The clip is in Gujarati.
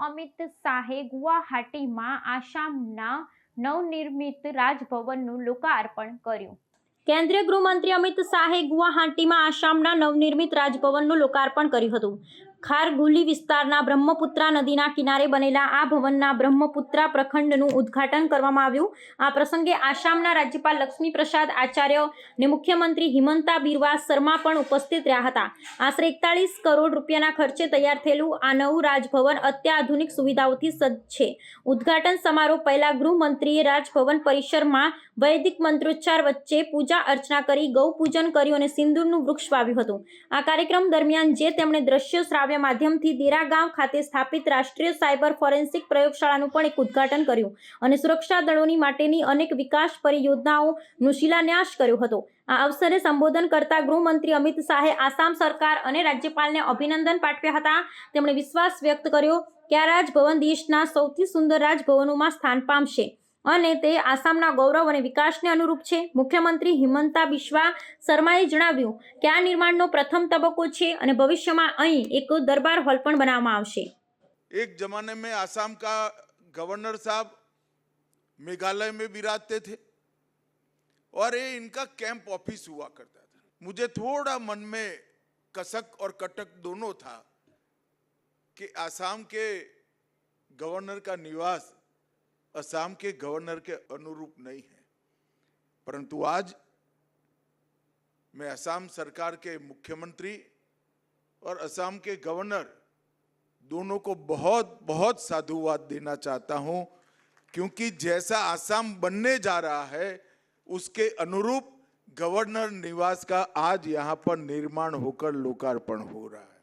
અમિત શાહે ગુવાહાટીમાં આસામના નવનિર્મિત રાજભવનનું લોકાર્પણ કર્યું. કેન્દ્રીય ગૃહમંત્રી અમિત શાહે ગુવાહાટીમાં આસામના નવનિર્મિત રાજભવનનું લોકાર્પણ કર્યું હતું. ખારગુલી વિસ્તારના બ્રહ્મપુત્રા નદીના કિનારે બનેલા આ ભવનના બ્રહ્મપુત્રા પ્રખંડનું ઉદ્ઘાટન કરવામાં આવ્યું. આ પ્રસંગે આસામના રાજ્યપાલ લક્ષ્મી પ્રસાદ આચાર્ય ને મુખ્યમંત્રી હિમંતા બિરવા શર્મા પણ ઉપસ્થિત રહ્યા હતા. આશરે એકતાળીસ કરોડ રૂપિયાના ખર્ચે તૈયાર થયેલું આ નવું રાજભવન અત્યાધુનિક સુવિધાઓથી સજ્જ છે. ઉદ્ઘાટન સમારોહ પહેલા ગૃહમંત્રીએ રાજભવન પરિસરમાં વૈદિક મંત્રોચ્ચાર વચ્ચે પૂજા અર્ચના કરી ગૌ પૂજન કર્યું અને સિંદૂરનું વૃક્ષ વાવ્યું હતું. આ કાર્યક્રમ દરમિયાન જે તેમણે દ્રશ્ય શ્રાવ્ય માધ્યમથી દેરા ગામ ખાતે સ્થાપિત રાષ્ટ્રીય સાયબર ફોરેન્સિક પ્રયોગશાળાનું પણ એક ઉદ્ઘાટન કર્યું અને સુરક્ષા દળોની માટેની અનેક વિકાસ પરિયોજનાઓનું શિલાન્યાસ કર્યો હતો. આ અવસરે સંબોધન કરતા ગૃહમંત્રી અમિત શાહે આસામ સરકાર અને રાજ્યપાલને અભિનંદન પાઠવ્યા હતા. તેમણે વિશ્વાસ વ્યક્ત કર્યો કે આ રાજભવન દેશના સૌથી સુંદર રાજભવનોમાં સ્થાન પામશે? અને તે આસામના ગૌરવ અને વિકાસને અનુરૂપ છે મુખ્યમંત્રી હિમંતા બિશ્વા શર્માએ જણાવ્યું કે આ નિર્માણનો પ્રથમ તબક્કો છે અને ભવિષ્યમાં અહીં એક દરબાર હોલ પણ બનાવવામાં આવશે एक जमाने में आसाम का गवर्नर साहब मेघालय में विराजते थे और ये इनका कैंप ऑफिस हुआ करता था मुझे थोड़ा मन में कसक और कटक दोनों था कि आसाम के गवर्नर का निवास असम के गवर्नर के अनुरूप नहीं है। परंतु आज मैं असम सरकार के मुख्यमंत्री और असम के गवर्नर दोनों को बहुत बहुत साधुवाद देना चाहता हूँ, क्योंकि जैसा आसाम बनने जा रहा है, उसके अनुरूप गवर्नर निवास का आज यहाँ पर निर्माण होकर लोकार्पण हो रहा है।